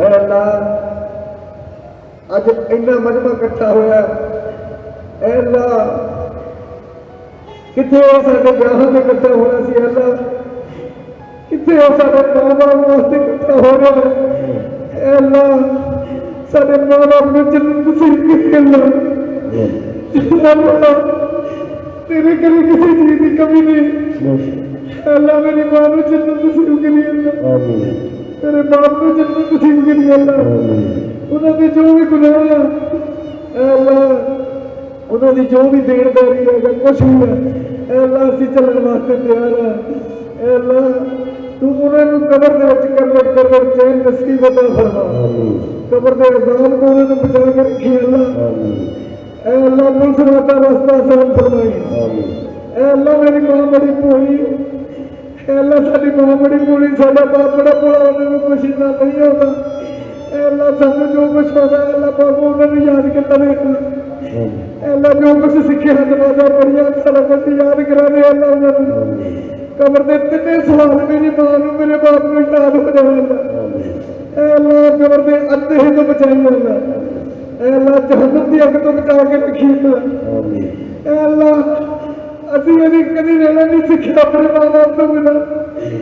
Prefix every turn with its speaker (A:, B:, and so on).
A: ਐ ਅੱਲਾ ਅੱਜ ਇੰਨਾ ਮਜਮਾ ਇਕੱਠਾ ਹੋਇਆ। ਐ ਅੱਲਾ, ਕਿੱਥੇ ਉਹ ਸਾਡੇ ਵਿਆਹਾਂ ਤੇ ਇਕੱਠਾ ਹੋਣਾ ਸੀ ਅੱਲਾ? ਕਿੱਥੇ ਉਹ ਸਾਡੇ ਮਾਂ-ਬਾਪ ਵਾਸਤੇ ਇਕੱਠਾ ਹੋ ਐ ਅੱਲਾ, ਸਾਡੇ ਮਾਂ-ਬਾਪ ਨੂੰ ਜੰਨਤ ਨਸੀਬ ਕਰੀ ਅੱਲਾ ਤੇਰੇ ਕਰੇ ਕਿਸੇ ਚੀਜ਼ ਦੀ ਕਮੀ ਨਹੀਂ। ਅੱਲਾ, ਮੇਰੀ ਮਾਂ ਨੂੰ ਜੰਨਤ ਨਸੀਬ ਕਰੀ ਅੱਲਾ। ਤੇਰੇ ਬਾਪ ਨੂੰ ਜੰਨਤ ਨਸੀਬ ਕਰੀ ਅੱਲਾ ਉਹਨਾਂ ਦੇ ਜੋ ਵੀ ਗੁਨਾਹ ਆ ਐ ਅੱਲਾ ਉਹਨਾਂ ਦੀ ਜੋ ਵੀ ਦੇਣਦਾਰੀ ਹੈ ਜਾਂ ਕੁਛ ਵੀ ਹੈ ਐ ਅੱਲਾ ਅਸੀਂ ਚੱਲਣ ਵਾਸਤੇ ਤਿਆਰ ਆ। ਐ ਅੱਲਾ ਤੂੰ ਉਹਨਾਂ ਨੂੰ ਕਬਰ ਦੇ ਵਿੱਚ ਕਰਵਟ ਕਰਵਟ ਚੈਨ ਨਸੀਬ ਅਤਾ ਫਰਮਾ। ਕਬਰ ਦੇ ਅਜ਼ਾਬ ਤੋਂ ਉਹਨਾਂ ਨੂੰ ਬਚਾ ਕੇ ਰੱਖੀ ਅੱਲਾ। ਐ ਅੱਲਾ ਮੁਲਜ਼ਮਾਂ ਦਾ ਰਸਤਾ ਆਸਾਨ ਫਰਮਾਈ ਐ ਅੱਲਾ ਮੇਰੀ ਮਾਂ ਬੜੀ ਭੋਲੀ। ਐ ਅੱਲਾ ਸਾਡੀ ਮਾਂ ਬੜੀ ਭੋਲੀ ਸਾਡਾ ਬਾਪ ਨੂੰ ਕੁਛ ਨਾ ਨਹੀਂ ਆਉਂਦਾ ਐ ਅੱਲਾ ਸਾਨੂੰ ਜੋ ਕੁਛ ਹੋਦਾ ਐ ਅੱਲਾ ਬਾਬੂ ਉਹਨਾਂ ਨੂੰ ਯਾਦ ਕਰਦਾ ਰਹੇ ਐ ਅੱਲਾ ਜੋ ਕੁਛ ਸਿੱਖਿਆ ਨਮਾਜ਼ਾਂ ਪੜੀਆਂ ਸਾਰਾ ਕੁਝ ਯਾਦ ਕਰਾ ਦੇ ਅੱਲਾ ਉਹਨਾਂ ਨੂੰ ਕਬਰ ਦੇ ਤਿੰਨੇ ਸਵਾਲ ਮੇਰੀ ਮਾਂ ਨੂੰ ਮੇਰੇ ਬਾਪ ਨੂੰ ਯਾਦ ਹੋ ਜਾਵੇ ਐ ਅੱਲਾ ਕਬਰ ਦੇ ਅੰਧੇ ਤੋਂ ਬਚਾਈ ਅੱਲਾ ਐ ਅੱਲਾ ਜਹੰਨਮ ਦੀ ਅੱਗ ਤੋਂ ਬਚਾ ਕੇ